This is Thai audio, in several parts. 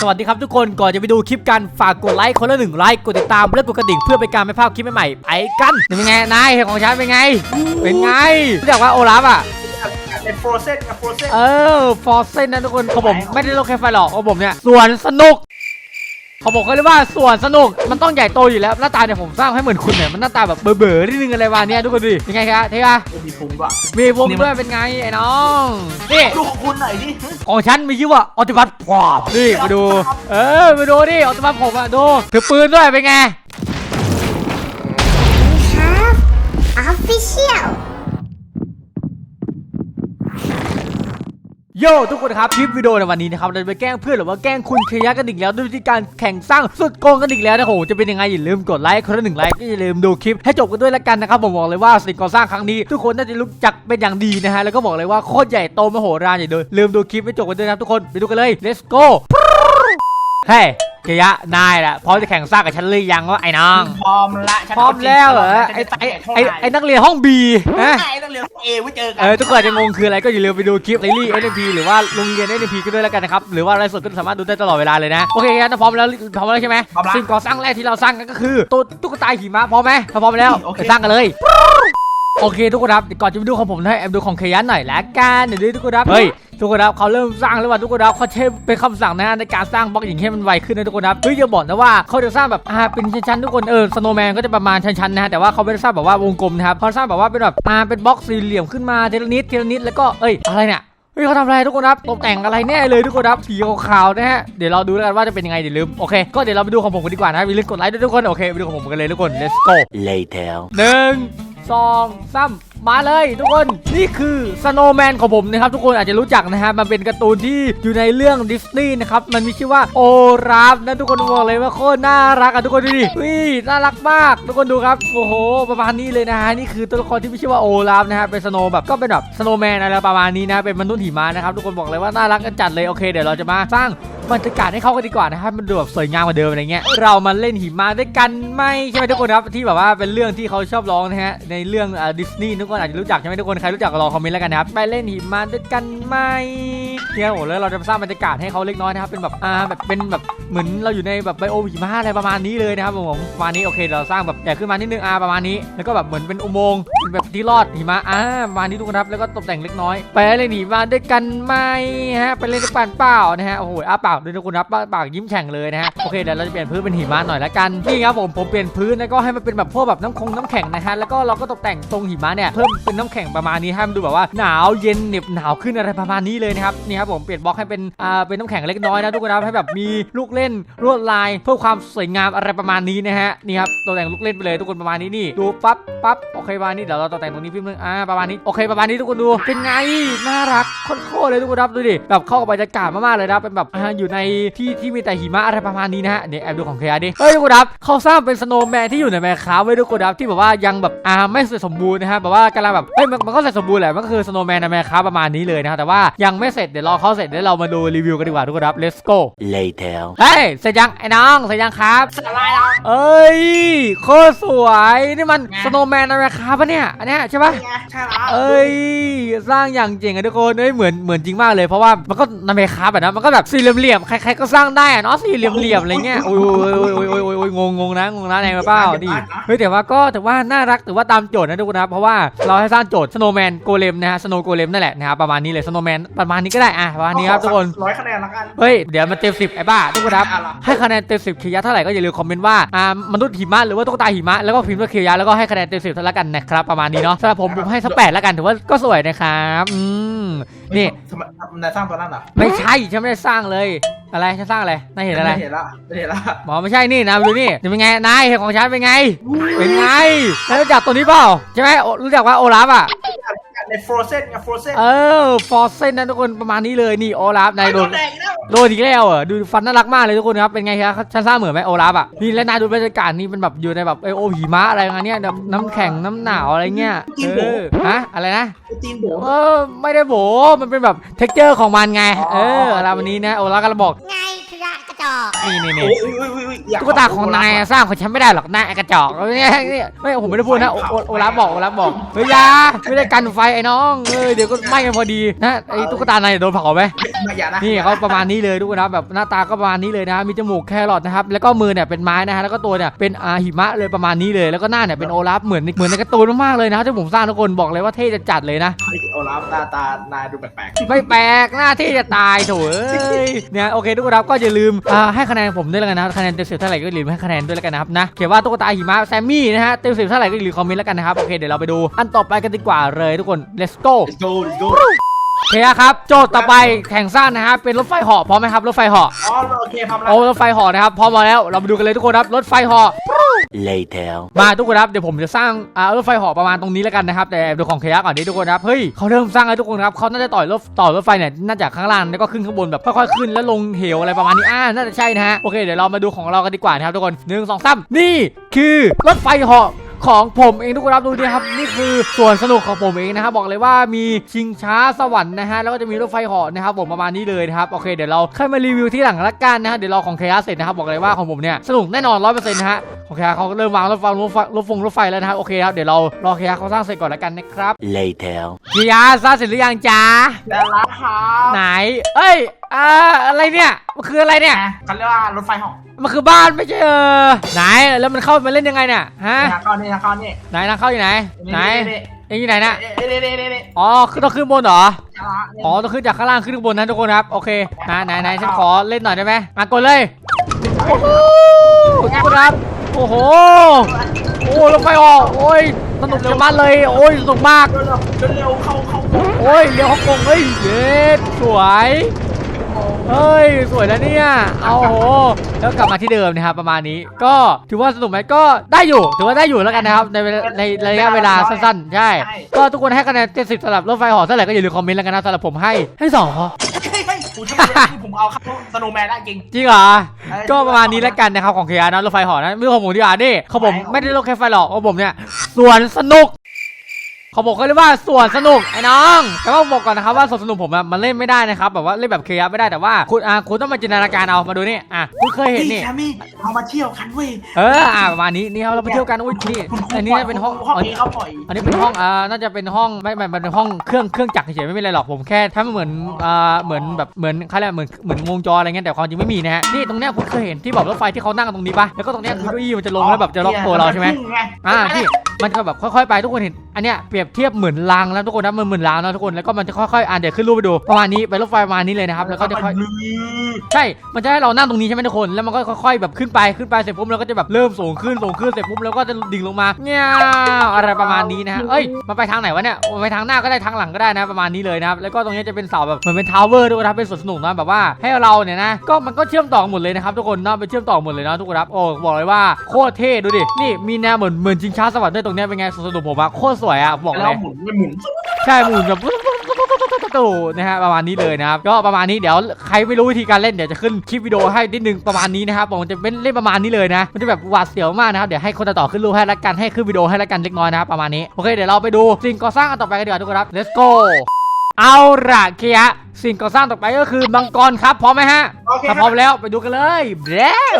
สวัสดีครับทุกคนก่อนจะไปดูคลิปกันฝากกดไลค์คนละหนึ่งไลค์กดติดตามและกดกระดิ่งเพื่อเป็นการไม่พลาดคลิปใหม่ๆไปกันเป็นไงนายเห็นของฉันเป็นไง เป็นไงรู้จักว่าโอลาฟอะเป็นโฟรเซนกับโฟรเซนเออฟอร์เซนนะทุกคนเขาผมไม่ได้โลกแค่ไฟหรอกของผมเนี่ยสวนสนุก เขาบอกเขาเรียกว่าสวนสนุกมันต้องใหญ่โตอยู่แล้วหน้าตาเนี่ยผมสร้างให้เหมือนคุณเนี่ยมันหน้าตาแบบเบ๋อๆนิดนึงอะไรวะเนี่ยทุกคนดูดิยังไงครับเท่ปะมีพุงว่ะมีวงด้วยเป็นไงไอ้น้องนี่ดูของคุณหน่อยดิของฉันมีชื่อว่าออติบัตพรอมนี่มาดู เออมาดูดิออติบัตผมอะดูถือปืนด้วยเป็นไง have official โย่ทุกคนครับคลิปวิดีโอในวันนี้นะครับเราจะไปแกล้งเพื่อนหรือว่าแกล้งคุณเคยะกันอีกแล้วด้วยวิธีการแข่งสร้างสุดโกงกันอีกแล้วนะโหจะเป็นยังไงอย่าลืมกดไลค์คนละหนึ่งไลค์ก็อย่าลืมดูคลิปให้จบกันด้วยละกันนะครับผมบอกเลยว่าสิ่งก่อสร้างครั้งนี้ ทุกคนน่าจะรู้จักเป็นอย่างดีนะฮะแล้วก็บอกเลยว่าโคตรใหญ่โตมโหฬารใหญ่เลยลืมดูคลิปให้จบกันด้วยนะทุกคนไปดูกันเลย let's go เฮ้ยเคยะนายล่ะพร้อมจะแข่งสร้างกับฉันหรือยังวะไอ้น้อง พร้อมละฉันพร้อมแล้วเหรอไอ้ไอ้ไอ้ไอ้นักเรียนห้องบีฮะไอ้ต้องเรียนเอไว้เจอกัเออทุกคนอาจจะงงคืออะไรก็อย่าลืมไปดูคลิปไลลี่เอ็นพีหรือว่าโรงเรียนเอ็นพีก็ด้วยแล้วกันนะครับ หรือว่าอะไรสดก็สามารถดูได้ตลอดเวลาเลยนะ โอเคงั้นถ้าพร้อมแล้วพร้อมแล้วใช่ไหมสิ่งก่อสร้างแรกที่เราสร้างกันก็คือตัวตุ๊กตาหิมะพร้อมไหมถ้าพร้อมแล้วไปสร้างกันเลยโอเคทุกคนครับก่อนจะไปดูของผมให้แอบดูของเคยันหน่อยละกันเดี๋ยวดูทุกคนครับเฮ้ย ทุกคนครับเขาเริ่มสร้างแล้วว่ะทุกคนครับเขาใช้เป็นคำสั่งนะฮะในการสร้างบล็อกอย่างให้มันไวขึ้นนะทุกคนครับเฮ้ยอย่าบอกนะว่าเขาจะสร้างแบบอ่าเป็นชั้นๆทุกคนเออสโนว์แมนก็จะประมาณชั้นๆนะฮะแต่ว่าเขาไม่ได้สร้างแบบว่าวงกลมนะครับเขาสร้างแบบว่าเป็นแบบอ่าเป็นบล็อกสี่เหลี่ยมขึ้นมาทีละนิดทีละนิดแล้วก็เอ้ยอะไรเนี่ยเฮ้ยเขาทำอะไรทุกคนครับตกแต่งอะไรแน่เลยทุกคนครับสีขาวๆนะฮะเดี๋ยวเราดูแล้วกันว่าจะเป็นยังไงเดี๋ยวลืมโอเคก็เดี๋ยวเราไปดูของผมกันดีกว่านะอย่าลืมกดไลค์ด้วยทุกคนโอเคไปดูของผมกันเลยทุกคน let's go Later. หนึ่งสองสาม มาเลยทุกคนนี่คือสโนว์แมนของผมนะครับทุกคนอาจจะรู้จักนะฮะมันเป็นการ์ตูนที่อยู่ในเรื่องดิสนีย์นะครับมันมีชื่อว่าโอราฟนะทุกคนบอกเลยว่าโคตรน่ารักอะทุกคนดูดิวิน่ารักมาก ทุกคนดูครับโอ้โห ประมาณนี้เลยนะฮะนี่คือตัวละครที่มีชื่อว่าโอราฟนะฮะเป็นสโนว์แบบก็เป็นแบบสโนว์แมนอะไรประมาณนี้นะเป็นมนุษย์หิมะนะครับทุกคนบอกเลยว่าน่ารักกันจัดเลยโอเคเดี๋ยวเราจะมาสร้าง บรรยากาศให้เข้ากันดีกว่านะครับมันดูแบบสวยงามกว่าเดิมอะไรเงี้ยเรามาเล่นหิมะด้วยกันไหมใช่ไหมทุกคนครับที่แบบว่าเป็นเรื่องที่เขาชอบร้องนะฮะในเรื่องดิสนีย์ทุกคนอาจจะรู้จักใช่ไหมทุกคนใครรู้จักก็ลอคอมเมนต์แล้วกันนะครับไปเล่นหิมะด้วยกันไหม เนี่ยโอ้แล้วเราจะสร้างบรรยากาศให้เขาเล็กน้อยนะครับเป็นแบบอ่าแบบเป็นแบบเหมือนเราอยู่ในแบบไบโอหิมะอะไรประมาณนี้เลยนะครับผมประมาณนี้โอเคเราสร้างแบบใหญ่ขึ้นมานิดนึงอ่าประมาณนี้แล้วก็แบบเหมือนเป็นอุโมงค์เป็นแบบที่รอดหิมะอ่าประมาณนี้ทุกคนครับแล้วก็ตกแต่งเล็กน้อย ไปเล่นหิมะด้วยกันไหมฮะไปเล่นด้วยกันเปล่านะฮะโอ้โหอ้าปากด้วยทุกคนครับอ้าปากยิ้มแฉ่งเลยนะฮะโอเคเดี๋ยวเราจะเปลี่ยนพื้นเป็นหิมะหน่อยละกันนี่ครับผมผมเปลี่ยนพื้นแล้วก็ให้มันเป็นแบบพวกแบบน้ำคงน้ำแข็งนะฮะแล้วก็เราก็ตกแต่งตรงหิมะเนี่ยเพิ่มเป็นน้ำแข็งประมาณนี้ให้มันดูแบบว่าหนาวเย็นเหน็บหนาวขึ้นอะไรประมาณนี้เลยนะครับนี่ครับผมเปลี่ยนบล็อกให้เป็นอ่าเป็นน้ำแข็งเล็กน้อยนะทุกคนครับให้แบบมีลูกเล่นลวดลายเพื่อความสวยงามอะไรประมาณนี้นะฮะนี่ครับตกแต่งลูกเล่นไปเลยทุกคนประมาณนี้นี่ดูปั๊บปั๊บโอเคประมาณนี้เดี๋ยวเราตกแต่งตรงนี้พี่นึงอ่าประมาณนี้โอเคประมาณนี้ทุกคนดูเป็นไงน่ารักโคตรเลยทุกคนครับดูดิแบบเข้ากับบรรยากาศมากๆเลยนะเป็นแบบอ่าอยู่ในที่ที่มีแต่หิมะอะไรประมาณนี้นะฮะเนี่ยแอบดูของเคดิเฮ้ยทุกคนครับเขาสร้างเป็นสโนว์แมนที่อยู่ในแมคคาไว้ทุกคนครับที่แบบว่ายังแบบอ่าไม่เสร็จสมบูรณ์นะฮะแบบว่ากำลังแบบเฮ้ยมันก็เสร็จสมบูรณ์แหละมันก็คือสโนว์แมนในแมคคาประมาณนี้เลยนะครับแต่ว่ายังไม่เสร็จเดี๋ยวอเขาเสร็จเดี๋ยวเรามาดูรีวิวกันดีกว่าทุกคนครับ let's go Later. เฮ้ยเสร็จยังไอ้น้องเสร็จยังครับสลายเราเอ้ยโคตรสวยนี่มันสโนว์แมนในแมคคาปะเนี่ยอันเนี้ยใช่ปะไงใช่แล้วเอ้ยสร้างอย่างเจ๋งอะทุกคนเอ้ยเหมือนเหมือนจริงมากเลยเพราะว่ามันก็นาเมคาแบบนะมันก็แบบสี่เหลี่ยมๆใครๆก็สร้างได้อะเนาะสี่เหลี่ยมๆอะไรเงี้ยโอ้ยโอ้ยโอ้ยโอ้ยโอ้ยโอ้ยโอ้ยงงงงนะงงนะแนมาเปล่านี่เฮ้ยแต่ว่าก็ถือว่าน่ารักถือว่าตามโจทย์นะทุกคนนะเพราะว่าเราให้สร้างโจทย์สโนว์แมนโกเลมนะฮะสโนว์โกเลมนั่นแหละนะครับประมาณนี้เลยสโนว์แมนประมาณนี้ก็ได้อะประมาณนี้ครับทุกคนร้อยคะแนนละกัน เฮ้ย เดี๋ยวมันเต็มสิบไอ้บ้าทุกคนครับอะไรให้คะแนนเต็มสิบเคียะเท่าไหร่ก็อย่าลืมคอมเมนต์ว่าอ่ามนุษย์หิมะหรือว่าตุ๊กตาหิมะแล้วก็พิมพ์ว่าเคียะแล้วก็ให้คะแนนเต็มสิบเท่าละกันนะครับประมาณนี้เนาะสำหรับผมผมให้สักแปดละกันถือว่าก็สวยนะครับอืมนี่ทำไมนายสร้างตัวนั้นเหรอไม่ใช่ฉันไม่ได้สร้างเลยอะไรฉันสร้างอะไรนายเห็นอะไรเห็นละเห็นละหมอไม่ใช่นี่นะดูนี่เป็นไงนายเห็นของฉันเป็นไงเป็นไงนายรู้จักตัวนี้เปล่าใช่ไหมโอรู้จักว่าโอลาฟอะ ในโฟรเซนกับโฟรเซนเออฟอร์เซนนะทุกคนประมาณนี้เลยนี่โอลาฟนายโดน แดงแล้วโดนอีกแล้วเหรอดูฟันน่ารักมากเลยทุกคนครับ เป็นไงครับฉันสร้างเหมือนไหมโอลาฟอะ นี่และนายดูบรรยากาศนี่เป็นแบบอยู่ในแบบไอโอหิมะอะไรเงี้ยแบบน้ำแข็งน้ำหนาวอะไรเงี้ยเออฮะอะไรนะตีนโบเออ ไม่ได้โบ มันเป็นแบบเท็กเจอร์ของมันไง เอออะไรวันนี้นะ โอลาฟก็บอก ไงขยะกระ จอก นี่นี่โอ้นี่ยอุ้ยอุ้ยอุ้ยอยตุ๊กตาของนายอะสร้างของฉันไม่ได้หรอกนายไอ้กระจอกเนี่ยเนี่ยไม่ผมไม่ได้พูดนะโอโอโอลาฟบอกโอลาฟบอกเฮ้ยอยาไม่ได้กันไฟไอ้น้องเออเดี๋ยวก็ไหม้กันพอดีนะไอ้ตุ๊กตานายโดนเผาไหมอย่านะนี่เขาประมาณนี้เลยทุกคนนะครับแบบหน้าตาก็ประมาณนี้เลยนะมีจมูกแครอทนะครับแล้วก็มือเนี่ยเป็นไม้นะฮะแล้วก็ตัวเนี่ยเป็นอาหิมะเลยประมาณนี้เลย แล้วก็หน้าเนี่ยเป็นโอลาฟเหมือนเหมือนในการ์ตูนมากๆเลยนะครับที่ผมสร้างทุกคนบอกเลยว่าเท่จะจัดเลยนะเฮ้ยโอลาฟหน้าตานายดูแปลกไม่แปลกหน้าที่จะตายโถเอ้ยเนี่ยโอเคทุกคนครับก็อย่าลืมอ่าให้คะแนนผมด้วยแล้วกันนะครับคะแนนเต็มสิบเท่าไหร่ก็อย่าลืมให้คะแนนด้วยแล้วกันนะครับนะเขียนว่าตุ๊กตาหิมะแซมมี่นะฮะเต็มสิบเท่าไหร่ก็อย่าลืมคอมเมนต์แล้วกันนะครับโอเคเดี๋ยวเราไปดูอันต่อไปกันดีกว่าเลยทุกคน let's go ๆ let's go let's go โอเคครับโจทย์ต่อไปแข่งสร้างนะฮะเป็นรถไฟเหาะพร้อมไหมครับรถไฟเหาะอ๋อโอเคพร้อมแล้วโอ้รถไฟเหาะนะครับพร้อมมาแล้วเรามาดูกันเลยทุกคนครับรถไฟเหาะ Later. มาทุกคนครับเดี๋ยวผมจะสร้างอ่ารถไฟหอประมาณตรงนี้แล้วกันนะครับแต่ดูของเคยะก่อนดิทุกคนครับเฮ้ยเขาเริ่มสร้างแล้วทุกคนครับเขาน่าจะต่อยรถต่อรถไฟเนี่ยน่าจะข้างล่างแล้วก็ขึ้นข้างบนแบบค่อยๆขึ้นแล้วลงเหวอะไรประมาณนี้อ่าน่าจะใช่นะฮะโอเคเดี๋ยวเรามาดูของเรากันดีกว่านะครับทุกคนหนึ่งสองสามนี่คือรถไฟหอ ของผมเองทุกคนครับดูดิครับ นี่คือส่วนสนุกของผมเองนะครับบอกเลยว่ามีชิงช้าสวรรค์นะฮะแล้วก็จะมีรถไฟเหาะนะครับผมประมาณนี้เลยนะครับโอเคเดี๋ยวเราค่อยมารีวิวที่หลังละกันนะฮะเดี๋ยวรอของเคยะเสร็จนะครับบอกเลยว่าของผมเนี่ยสนุกแน่นอนร้อยเปอร์เซ็นต์นะฮะโอเคครับเขาก็เริ่มวางรถไฟรถไฟรถฟงรถไฟแล้วนะครับโอเคครับเดี๋ยวเรารอเคลียร์เขาสร้างเสร็จก่อนแล้วกันนะครับ Later. เคลียร์สร้างเสร็จหรือยังจ๊ะแล้วละครับไหน เอ้ย อ่าอะไรเนี่ยมันคืออะไรเนี่ยเขาเรียกว่ารถไฟเหาะมันคือบ้านไม่ใช่เออไหนแล้วมันเข้ามาเล่นยังไงเนี่ยฮะนี่นะก้อนนี่นะก้อนนี่ไหนทางเข้าอยู่ไหน ไหนเอ็งอยู่ไหนน่ะเอ๊ะเอ๊ะเอ๊ะเอ๊ะเอ๊ะอ๋อคือต้องขึ้นบนเหรออ๋ออ๋อต้องขึ้นจากข้างล่างขึ้นข้างบนนะทุกคนครับโอเคนะไหนไหนฉันขอเล่นหน่อยได้ไหมมากดเลยโอ้โหทุกคนครับโอ้โหโอ้รถไฟออกโอ้ยสนุกจะมากเลยโอ้ยสนุกมาก เร็วๆเร็วๆเข้าเข้าโอ้ยเลี้ยวฮ่องกงเฮ้ยเย็ดสวย เฮ้ย สวยแล้วเนี่ย เอาโห แล้วกลับมาที่เดิมนะครับประมาณนี้ ก็ถือว่าสนุกไหมก็ได้อยู่ ถือว่าได้อยู่แล้วกันนะครับ ในเวลาในระยะเวลาสั้นๆ ใช่ ก็ทุกคนให้คะแนน70สำหรับรถไฟเหอเท่าไหร่ก็อย่าลืมคอมเมนต์แล้วกันนะสำหรับผมให้ให้สองเฮ้ยเฮ้ยผมชอบที่ผมเอาเข้าสโนว์แมนได้จริง จริงเหรอเอ้ยก็ประมาณนี้แล้วกันนะครับของเคียร์นะรถไฟเหอนะไม่ใช่ของผมดีกว่านี่ของผมไม่ได้รถแค่ไฟหรอกของผมเนี่ยสวนสนุก เขาบอกเขาเรียกว่าสวนสนุกไอ้น้อง แต่ว่าบอกก่อนนะครับว่าสวนสนุกผมอะมันเล่นไม่ได้นะครับแบบว่าเล่นแบบเคลียร์ไม่ได้แต่ว่าคุณอะคุณต้องมาจินตนาการเอามาดูนี่อะคุณเคยเห็นนี่นี่แคมมี่เรามาเที่ยวกันเว้ยเอออะประมาณนี้นี่ครับเราไปเที่ยวกันอุ้ยนี่คุณครูอันนี้เป็นห้องห้องอันนี้นี้เขาปล่อยอันนี้เป็นห้องอ่าน่าจะเป็นห้องไม่ไม่มันเป็นห้องเครื่องเครื่องจักรเฉยๆไม่มีอะไรหรอกผมแค่ทำเหมือนอ่าเหมือนแบบเหมือนเขาเรียกเหมือนเหมือนวงจรอะไรเงี้ยแต่ความจริงไม่มีนะฮะนี่ตรงเนี้ยคุณเคยเห็นที่บอกรถไฟที่เขานั่งกันตรงนี้ปะแล้วก็ตรงเนี้ยคือเก้าอี้มันจะลงแล้วแบบจะล็อกตัวเราใช่ไหมอ่าที่ มันก็แบบค่อยๆไปทุกคนเห็นอันเนี้ยเปรียบเทียบเหมือนรางแล้วทุกคนนะมันเหมือนรางนะทุกคนแล้วก็มันจะค่อยๆอ่านเดี๋ยวขึ้นรูปไปดูประมาณนี้ไปรถไฟประมาณนี้เลยนะครับแล้วก็จะค่อยลือใช่ มันจะให้เรานั่งตรงนี้ใช่ไหมทุกคนแล้วมันก็ค่อยๆแบบขึ้นไปขึ้นไปเสร็จปุ๊บเราก็จะแบบเริ่มสูงขึ้นสูงขึ้นเสร็จปุ๊บแล้วก็จะดิ่งลงมาเงี้ยอะไรประมาณนี้นะฮะเอ้ยมันไปทางไหนวะเนี่ยมันไปทางหน้าก็ได้ทางหลังก็ได้นะประมาณนี้เลยนะครับแล้วก็ตรงนี้จะเป็นเสาแบบเหมือนเป็นทาวเวอร์ด้วยนะครับเป็นสวนสนุกนะแบบว่าให้เราเนี่ยนะก็มันก็เชื่อมต่อกันหมดเลยนะครับทุกคนเนาะไปเชื่อมต่อหมดเลยนะทุกคนครับโอ้บอกเลยว่าโคตรเท่ดูดินี่มีแนวเหมือนเหมือนชิงช้าสวรรค์ด้วยตรงเนี้ยเป็นไงสวนสนุกผมอะโคตรสวยอะบอกเลเรายหมุนไม่หมุน ใช่หมุนแบบตู่นะฮะประมาณนี้เลยนะครับก็ประมาณนี้เดี๋ยวใครไม่รู้วิธีการเล่นเดี๋ยวจะขึ้นคลิปวิดีโอให้นิดนึงประมาณนี้นะครับผมจะเป็นเล่นประมาณนี้เลยนะ มันจะแบบหวาดเสียวมากนะครับเดี๋ยวให้คนต่อขึ้นรูปให้ละกันให้ขึ้นวิดีโอให้ละกันเล็กน้อยนะครับประมาณนี้โอเคเดี๋ยวเราไปดูสิ่งก่อสร้างอันต่อไปกันดีกว่าทุกคนครับ let's go เอาละเคียะสิ่งก่อสร้างต่อไปก็คือมังกรครับพร้อมไหมฮะโอเคถ้าพร้อมแล้วไปดูกันเลยแล้ว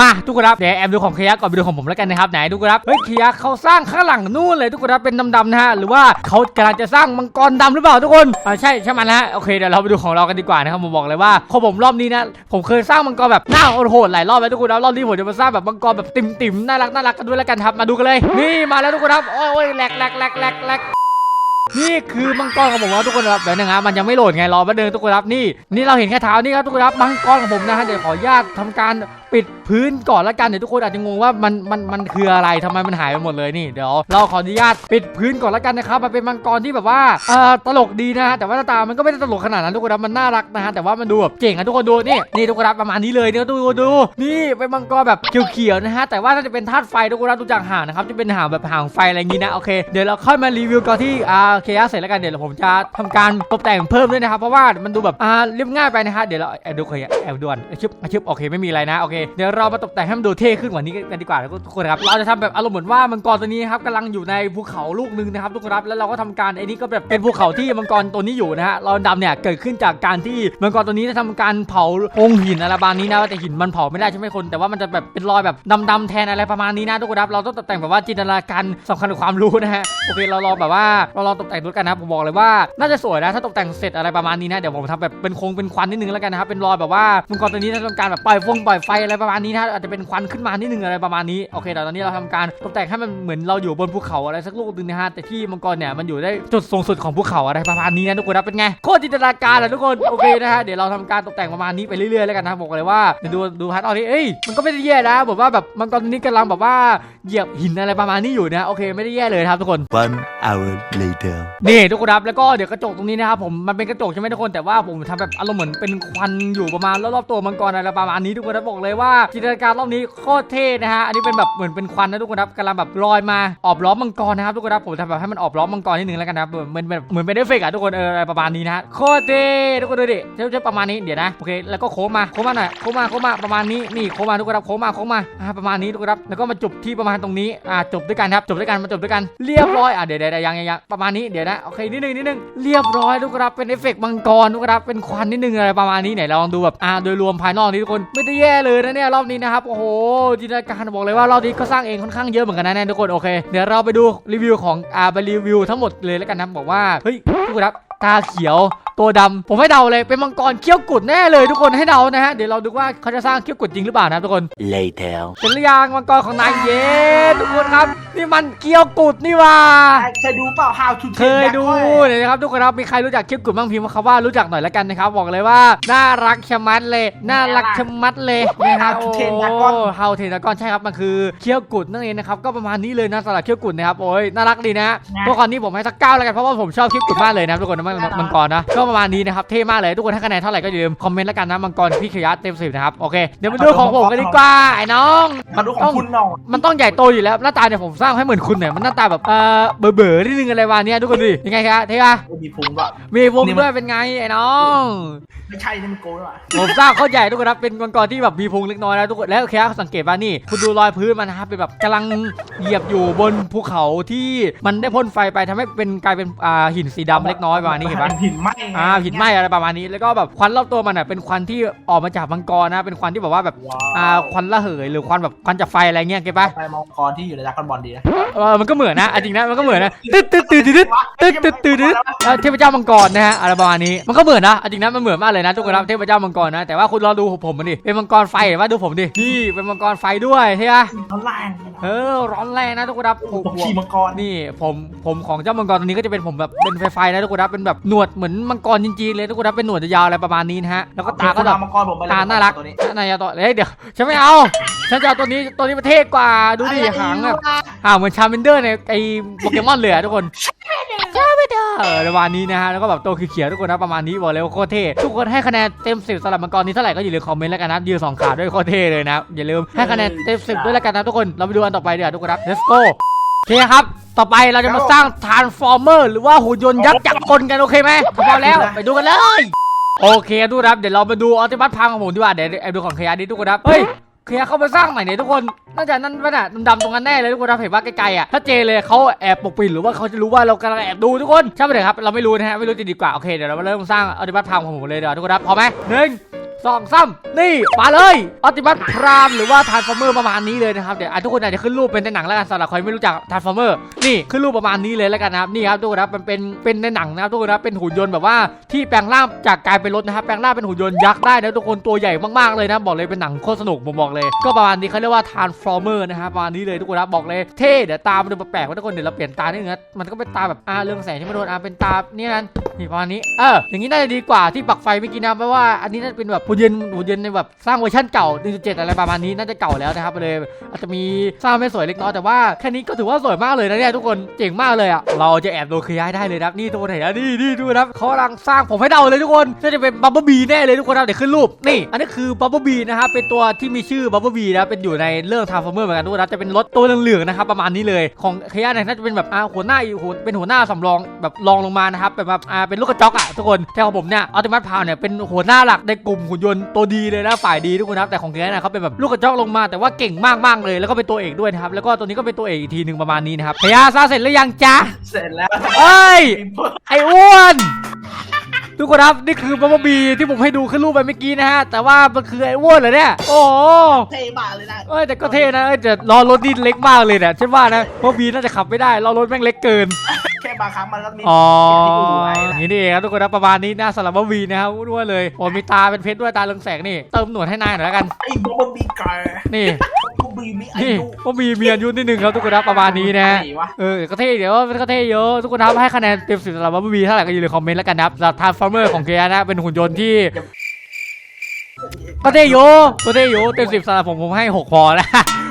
มาทุกคนครับเดี๋ยวแอมดูของเคียะก่อนไปดูของผมแล้วกันนะครับไหนทุกคนครับเฮ้ยเคียะเขาสร้างข้างหลังนู่นเลยทุกคนครับเป็นดำๆนะฮะหรือว่าเขากำลังจะสร้างมังกรดำหรือเปล่าทุกคนอ่าใช่ใช่มันนะฮะโอเคเดี๋ยวเราไปดูของเรากันดีกว่านะครับผมบอกเลยว่าของผมรอบนี้นะผมเคยสร้างมังกรแบบหน้าโหดหลายรอบแล้วทุกคนแล้วรอบนี้ผมจะมาสร้างแบบมังกรแบบติ่มๆน่ารักน่ารักกันด้วยแล้วกันครับมาดูกันเลย นี่มาแล้วทุกคนครับโอ้ยแหลกแหลกแหลกแหลกแหลก นี่คือมังกรของผมว่าทุกคนครับเดี๋ยวนะฮะมันยังไม่โหลดไงรอแป๊บนึงทุกคนครับนี่นี่เราเห็นแค่เท้านี่ครับทุกคนครับมังกรของผมนะฮะเดี๋ยวขออนุญาตทำการปิดพื้นก่อนละกันเดี๋ยวทุกคนอาจจะงงว่ามันมันมันคืออะไรทำไมมันหายไปหมดเลยนี่เดี๋ยวเราขออนุญาตปิดพื้นก่อนละกันนะครับมันเป็นมังกรที่แบบว่าเอ่อตลกดีนะฮะแต่ว่าหน้าตามันก็ไม่ได้ตลกขนาดนั้นทุกคนครับมันน่ารักนะฮะแต่ว่ามันดูแบบเจ๋งอะทุกคนดูนี่นี่ทุกคนครับประมาณนี้เลยเนี่ยดูดูดูนี่เป็นมังกรแบบเขียวๆนะฮะแต่ว่าน่าจะเป็นธาตุไฟทุกคนครับดูจากหางนะครับจะเป็นหางแบบหางไฟอะไรอย่างงี้นะโอเคเดี๋ยวเราค่อยมารีวิวกันที่อ่าเคลียร์เสร็จแล้วกันเดี๋ยวผมจะทำการตกแต่งเพิ่มด้วยนะครับเพราะว่ามันดูแบบอ่าเรียบง่ายไปนะฮะเดี๋ยวเราแอบดูเคยแอบด่วนชึบชึบโอเคไม่มีอะไรนะโอเคเดี๋ยวเรามาตกแต่งให้มันดูเท่ขึ้นกว่านี้กันดีกว่าทุกคนครับเราจะทำแบบอารมณ์เหมือนว่ามังกรตัวนี้ครับกำลังอยู่ในภูเขาลูกหนึงนะครับทุกคนครับแล้วเราก็ทำการไอ้นี่ก็แบบเป็นภูเขาที่มังกรตัวนี้อยู่นะฮะเราดำเนี่ยเกิดขึ้นจากการที่มังกรตัวนี้ได้ทำการเผาองค์หินอะไรประมาณนี้นะแต่หินมันเผาไม่ได้ใช่ไหมคน แต่ว่ามันจะแบบเป็นรอยแบบดำๆแทนอะไรประมาณนี้นะทุกคนครับเราต้องตกแต่งแบบว่าจินตนาการสำคัญกับความรู้นะฮะโอเคเราลองแบบว่าเราลองตกแต่งดูกันนะครับผมบอกเลยว่าน่าจะสวยนะถ้าตกแต่งเสร็จอะไรประมาณนี้นะเดี๋ยวผมทำแบบเป็นคงเป็นควันนิดนึงแล้วกันนะครับเป็นรอยแบบว่ามังกรตัวนี้ถ้าต้องการแบบปล่อยฟงปล่อยไฟอะไรประมาณนี้นะอาจจะเป็นควันขึ้นมานิดนึงอะไรประมาณนี้โอเคแต่ตอนนี้เราทำการตกแต่งให้มันเหมือนเราอยู่บนภูเขาอะไรสักลูกนึงนะฮะแต่ที่มังกรเนี่ยมันอยู่ได้จุดสูงสุดของภูเขาอะไรประมาณนี้นะทุกคนนะเป็นไงโคตรจินตนาการอะทุกคนโอเคนะฮะเดี๋ยวเราทำการตกแต่งประมาณนี้ไปเรื่อยๆแล้วกันนะบอกเลยว่าเดี๋ยวดูดูพาร์ทตอนนี้เอ้ยมันก็ไม่ได้แย่นะแบบว่าแบบมังกรตัวนี้กำลังแบบว่าเหยียบหินอะไรประมาณนี้อยู่นะโอเคไม่ได้แย่เลยครับทุกคน One hour later. นี่ทุกคนครับแล้วก็เดี๋ยวกระจกตรงนี้นะครับผมมันเป็นกระจกใช่ไหมทุกคนแต่ว่าผมทำแบบอารมณ์เหมือนเป็นควันอยู่ประมาณรอบๆตัวมังกรอะไรประมาณนี้ทุกคนนะบอกเลยว่าจินตนาการรอบนี้โคตรเท่นะฮะอันนี้เป็นแบบเหมือนเป็นควันนะทุกคนครับกำลังแบบลอยมาออบล้อมมังกรนะครับทุกคนครับผมทำแบบให้มันออบล้อมมังกรนิดนึงแล้วกันนะครับเหมือนแบบเหมือนเป็นเอฟเฟกต์อะทุกคนเอออะไรประมาณนี้นะฮะโคตรเท่ทุกคนดูดิเท่ๆประมาณนี้เดี๋ยวนะโอเคแล้วก็โค้งมาโค้งมาหน่อยโค้งมาโค้งมาประมาณนี้นี่โค้งมาทุกคนครับโค้งมาโค้งมาอ่าประมาณนี้ทุกคนครับแล้วก็มาจบที่ประมาณตรงนี้อ่าจบด้วยกันครับจบด้วยกันมาจบด้วยกันเรียบร้อยอะเดี๋ยวเดี๋ยวเดี๋ยวยังยังยังประมาณนี้เดี๋ยวนะโอเคนิดนึงนิดนึงเรียบร้อยทุกครับเป็นเอฟเฟกต์มังกรทุกครับเป็นควันนิดนึงอะไรประมาณนี้ไหนลองดูแบบอ่าโดยรวมภายนอกนี้ทุกคนไม่ได้แย่เลยนะเนี่ยรอบนี้นะครับโอ้โหจินตนาการบอกเลยว่ารอบนี้ก็สร้างเองค่อนข้างเยอะเหมือนกันนะเนี่ยทุกคนโอเคเดี๋ยวเราไปดูรีวิวของอ่าไปรีวิวทั้งหมดเลยแล้วกันนะบอกว่าเฮ้ยทุกครับ ตาเขียวตัวดำผมให้เดาเลยเป็นมังกรเขี้ยวกุดแน่เลยทุกคนให้เดานะฮะ เดี๋ยวเราดูว่าเขาจะสร้างเขี้ยวกุดจริงหรือเปล่านะครับทุกคน Later. เห็นหรือยังมังกรของนายเย็นทุกคนครับ นี่มันเกี้ยวกุดนี่หว่าเคยดูเปล่า How to เคยดูเนี่ยนะครับทุกคนครับมีใครรู้จักเกี้ยวกุดบ้างพิมพ์มาคำว่ารู้จักหน่อยละกันนะครับบอกเลยว่าน่ารักชะมัดเลยน่ารักชะมัดเลยนะครับโอ้เฮาเทนดากอนใช่ครับมันคือเกี้ยวกุดนั่นเองนะครับก็ประมาณนี้เลยนะสำหรับเกี้ยวกุดนะครับโอ้ยน่ารักดีนะตัวคอนนี้ผมให้สักเก้าแล้วกันเพราะว่าผมชอบเกี้ยวกุดมากเลยนะทุกคนนะมังกรนะก็ประมาณนี้นะครับเท่มากเลยทุกคนให้คะแนนเท่าไหร่ก็อย่าลืมคอมเมนต์ละกันนะมังกรพี่ขยันเต็มสิบนะครับโอเคเดี๋ยวมาดูของผมกันดีกว่าไอ้น้องมาดูของคุณหน่อยมันต้องใหญ่โตอยู่แล้วหน้าตาเนี่ยผมสร้างให้เหมือนคุณเนี่ยมันหน้าตาแบบเออเบอเบอๆนิดนึงอะไรวะเนี่ยทุกคนดูดิยังไงครับเท่ปะมีพุงป่ะมีวงนี่มันด้วยเป็นไงไอ้น้องไม่ใช่นี่มันโกงว่ะผมสร้างเขาใหญ่ทุกคนครับเป็นมังกรที่แบบมีพุงเล็กน้อยนะทุกคนแล้วโอเคครับสังเกตว่านี่คุณดูรอยพื้นมันนะครับเป็นแบบกำลังเหยียบอยู่บนภูเขาที่มันได้พ่นไฟไปทำให้เป็นกลายเป็นอ่าหินสีดำเล็กน้อยประมาณนี้เห็นปะหินไหมอ่าหินไหมอะไรประมาณนี้ แล้วก็แบบควันรอบตัวมันอะเป็นควันที่ออกมาจากมังกรนะ เป็นควันที่แบบว่าแบบว้าอ่าควันระเหยหรือควันแบบควันจากไฟอะไรเงี้ยเก็ตปะไปมองกรที่อยู่ในดักคอนบอลดีนะ เออมันก็เหมือนนะอะจริงนะมันก็เหมือนนะตึ๊ดตึ๊ดตึ๊ดตึ๊ดตึ๊ดตึ๊ดตึ๊ดตึ๊ดเออเทพเจ้ามังกรนะฮะอะไรประมาณนี้มันก็เหมือนนะอะจริงนะมันเหมือนมากเลยนะทุกคนครับเทพเจ้ามังกรนะแต่ว่าคุณรอดูผมมันดิเป็นมังกรไฟเห็นปะดูผมดินี่เป็นมังกรไฟด้วยใช่ปะเขาแรงเออร้อนแรงนะทุกคนครับผมขี่มังกรนี่ผมผมของเจ้ามังกรตัวนี้ก็จะเป็นผมแบบเป็นไฟไฟนะทุกคนครับเป็นแบบหนวดเหมือนมังกรจริงๆเลยทุกคนครับเป็นหนวดยาวๆอะไรประมาณนี้นะฮะแล้วก็ตาก็แบบมังกรผมไปเลยตาน่ารักตัวนี้นายเอาตัวเฮ้ยเดี๋ยวฉันไม่เอาฉันจะเอาตัวนี้ตัวนี้ประเทศกว่าดูดิหางแบบหางเหมือนชาร์เมนเดอร์ในไอโปเกมอนเลยอะทุกคนชาร์เมนเดอร์ประมาณนี้นะฮะแล้วก็แบบตัวเขียวๆทุกคนนะประมาณนี้บอกเลยว่าโคตรเท่ทุกคนให้คะแนนเต็มสิบสำหรับมังกรนี้เท่าไหร่ก็อย่าลืมคอมเมนต์แล้วกันนะยืนสองขาด้วยโคตรเท่เลยนะอย่าลืมให้คะแนนเต็มสิบด้วยแล้วกันนะทุกคนเราไปดูอันต่อไปเดี๋ยวาทุกคนครับ let's go โอเคครับ ต่อไปเราจะมาสร้าง transformer หรือว่าหุ่นยนต์ยักษ์จักรกลกันโอเคไหมพร้อมแล้วไปดูกันเลย โอเคทุกคนครับ เดี๋ยวเรามาดูอัลติมัตพังของผมดีกว่า เดี๋ยวเอาดูของเคยาดิทุกคนครับ เฮ้ย เคยาเขาไปสร้างใหม่เนี่ยทุกคนน่าจะนั่นป่ะน่ะดำๆตรงนั้นแน่เลยทุกคนเรับเห็นว่าไกลๆอะถ้าเจเลยเขาแอบปกปิดหรือว่าเขาจะรู้ว่าเรากำลังแอบดูทุกคนใช่ไหมเด็กครับเราไม่รู้นะฮะไม่รู้จะดีกว่าโอเคเดี๋ยวเราเริ่มสร้างอัลติบัตพังของผมเลยเดี๋ยวทุกคนครับพร้อมไหมหนึ่ง สองสามนี่มาเลยอัติมัตพรามหรือว่าทาร์ฟอร์เมอร์ประมาณนี้เลยนะครับเดี๋ยวทุกคนอาจจะขึ้นรูปเป็นในหนังแล้วกันสำหรับใครไม่รู้จักทาร์ฟอร์เมอร์นี่ขึ้นรูปประมาณนี้เลยแล้วกันนะครับนี่ครับทุกคนครับมันเป็นเป็นในหนังนะครับทุกคนครับเป็นหุ่นยนต์แบบว่าที่แปลงร่างจากกลายเป็นรถนะครับแปลงร่างเป็นหุ่นยนต์ยักษ์ได้นะทุกคนตัวใหญ่มากๆเลยนะบอกเลยเป็นหนังโคตรสนุกผมบอกเลย ก็ประมาณนี้เขาเรียกว่า Transformer นะครับประมาณนี้เลยทุกคนครับบอกเลยเท่เดี๋ยวตามันดูแปลกๆว่าทุกคนเดี๋ยวเราเปลี่ยนตานิดนึงนะมันก็เป็นตาแบบอ่าเรื่องแสงที่ไม่โดนอ่าเป็นตาเนี่ยนั้นนี่ประมาณนี้เอออย่างนี้น่าจะดีกว่าที่ปักไฟเมื่อกี้นะเพราะว่าอันนี้น่าจะเป็นแบบหุนหุ่นหุ่นยนในแบบสร้างเวอร์ชันเก่า 1.7 อะไรประมาณนี้น่าจะเก่าแล้วนะครับเลยอาจจะมีสร้างไม่สวยเล็กน้อยแต่ว่าแค่นี้ก็ถือว่าสวยมากเลยนะเนี่ยทุกคนเจ๋งมากเลยอะเราจะแอบโดนขยายได้เลยนะครับนี่ทุกคนเห็นนะนี่นี่ดูนะครับเขากำลังสร้างผมให้เดาเลยทุกคนน่าจะเป็นบับเบิลบีแน่เลยทุกคนครับเดี๋ยวขึ้นรูปนี่ อันนี้คือบับเบิลบีนะครับเป็นตัวที่มีชื่อบับเบิลบีนะเป็นอยู่ในเรื่องทาร์ฟเมอร์เหมือนกันทุกคนนะจะเป็นรถตัวเหลืองๆนะครับประมาณนี้เลยของขยายเนี่ยน่าจะเป็นแบบอ่าหัวหน้าอยู่หัวเป็นหัวหน้าสำรองแบบรองลงมานะครับแบบอ่าเป็นลูกกระจอกอะทุกคนแต่ของผมเนี่ยอัลติมัตพาวเนี่ยเป็นหัวหน้าหลักในกลุ่มหุนยนต์ตัวดีเลยนะฝ่ายดีทุกคนนะครับแต่ของขยายเนี่ยเขาเป็นแบบลูกกระจอกลงมาแต่ว่าเก่งมากๆเลยแล้วก็เป็นตัวเอกด้วยนะครับแล้วก็ตัวนี้ก็เป็นตัวเอกอีกทีหนึ่งประมาณนี้นะครับขยายสร้างเสร็จหรือยังจ๊ะเสร็จแล้วเอ้ยไอ้อ้วน ทุกคนครับนี่คือบับเบิลบีที่ผมให้ดูขึ้นรูปไปเมื่อกี้นะฮะ แต่ว่ามันคือไอ้อ้วนเหรอเนี่ย โอ้โหเท่มากเลยนะเอ้ยแต่ก็เท่นะเอ้ยแต่ล้อรถนี่เล็กมากเลยเนี่ยฉันว่านะเพราะบีน่าจะขับไม่ได้ล้อรถแม่งเล็กเกิน แค่บางครั้งมันก็มีอ๋อที่ดูไว้นะนี่นี่เองครับทุกคนนะประมาณนี้นะสำหรับบับเบิลบีนะครับอ้วนๆเลยโอ้มีตาเป็นเพชรด้วยตาเรืองแสงนี่เติมหนวดให้นายหน่อยแล้วกันไอ้บอมบีเกอร์นี่ บอมบีมีอานี่ยุก็มีเมียอายุนิดนึงครับทุกคนนะประมาณนี้นะไหวะเออก็เท่เดี๋ยวมันก็เท่เยอะทุกคนครับให้คะแนนเต็มสิบสำหรับบับเบิ้ลบีเท่าไหร่ก็อย่าลืมคอมเมนต์แล้วกันนะครับสำหรับทาร์ฟอร์เมอร์ของเคียนะเป็นหุ่นยนต์ที่ก็เท่โยก็เท่โยเต็มสิบสำหรับผมผมให้หกพอนะ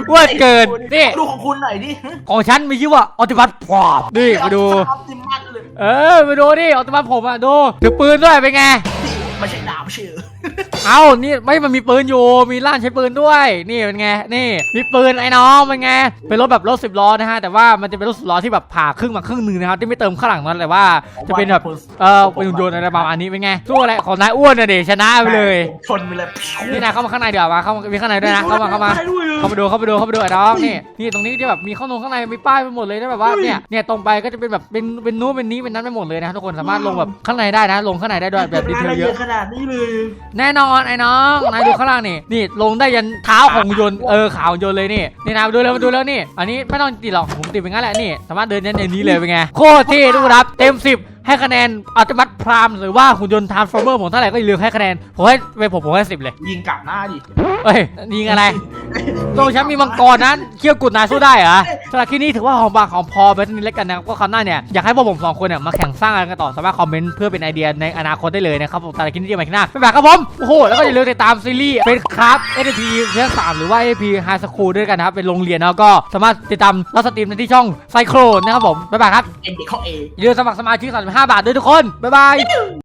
อ้วนเกินนี่ดูของคุณหน่อยดิของฉันมีชื่อว่าออติมัสพรอมนี่มาดูออปติมัสเลยเออมาดูนี่ออติมัสผมอะดูถือปืนด้วยเป็นไงนี่ไม่ใช่ดาบเชื่อ เอ้านี่ไม่มันมีปืนอยู่ มีล่านใช้ปืนด้วย นี่เป็นไง นี่ มีปืนไอ้น้องเป็นไง เป็นรถแบบรถสิบล้อนะฮะ แต่ว่ามันจะเป็นรถสิบล้อที่แบบผ่าครึ่งมาครึ่งหนึ่งนะครับ ที่ไม่เติมข้างหลังนั้นแต่ว่า จะเป็นแบบ เออเป็นหุ่นยนต์อะไรประมาณนี้เป็นไงสู้อะไรของนายอ้วนนะเดชนะไปเลย ชนไปเลยนี่นะเข้ามาข้างในเดี๋ยวมาเข้ามามีข้างในด้วยนะ เข้ามาเข้ามา เข้ามาดู เข้ามาดู เข้ามาดูไอ้น้องนี่ นี่ตรงนี้ที่แบบมีข้างนงข้างในมีป้ายไปหมดเลยนะแบบว่า เนี่ย เนี่ยตรงไปก็จะเป็นแบบเป็น เป็นนู้นเป็นนี้เป็นนั้นไปหมดเลยนะทุกคนสามารถลงแบบข้างในได้นะ ลงข้างในได้ด้วยแบบดีเทลเยอะขนาดนี้เลยแน่นอนไอ้น้องนายดูข้างล่างนี่นี่ลงได้ยันเท้าของยนต์เออขาวของยนต์เลยนี่นี่นะมาดูแล้วมาดูแล้วนี่ อันนี้ไม่ต้องติดหรอกผมติดเป็นงั้นแหละนี่สามารถเดินยันอย่างนี้เลยเป็นไงโคตรเท่ทุกคนครับเต็มสิบ ให้คะแนนอัลติมัตพรามหรือว่าหุ่นยนต์ทาร์ฟอร์เมอร์ผมเท่าไหร่ก็อย่าลืมให้คะแนนผมให้ไปผมผมให้สิบเลยยิงกลับหน้าดิเฮ้ยยิงอะไรตรงฉันมีมังกรนั้นเขี้ยวกุดนายสู้ได้เหรอสำหรับที่นี่ถือว่าหอมปากหอมพอไปทีนี้แล้วกันนะก็คำหน้าเนี่ยอยากให้พวกผมสองคนเนี่ยมาแข่งสร้างอะไรกันต่อสามารถคอมเมนต์เพื่อเป็นไอเดียในอนาคตได้เลยนะครับผมสำหรับคลิปนี้เจอกันใหม่คลิปหน้าบ๊ายบายครับผมโอ้โหแล้วก็อย่าลืมติดตามซีรีส์เป็นครับเอพีเรื่องสามหรือว่า AP High School ด้วยกันนะครับเป็นโรงเรียนแล้วก็สามารถติดตามรับสตรีมในที่ช่องไซโครนะครับผมบ๊ายบายครับเอ็นเด็กเขาเองอย่าลืมสมัครสมาชิก5 บาทด้วยทุกคน บ๊ายบาย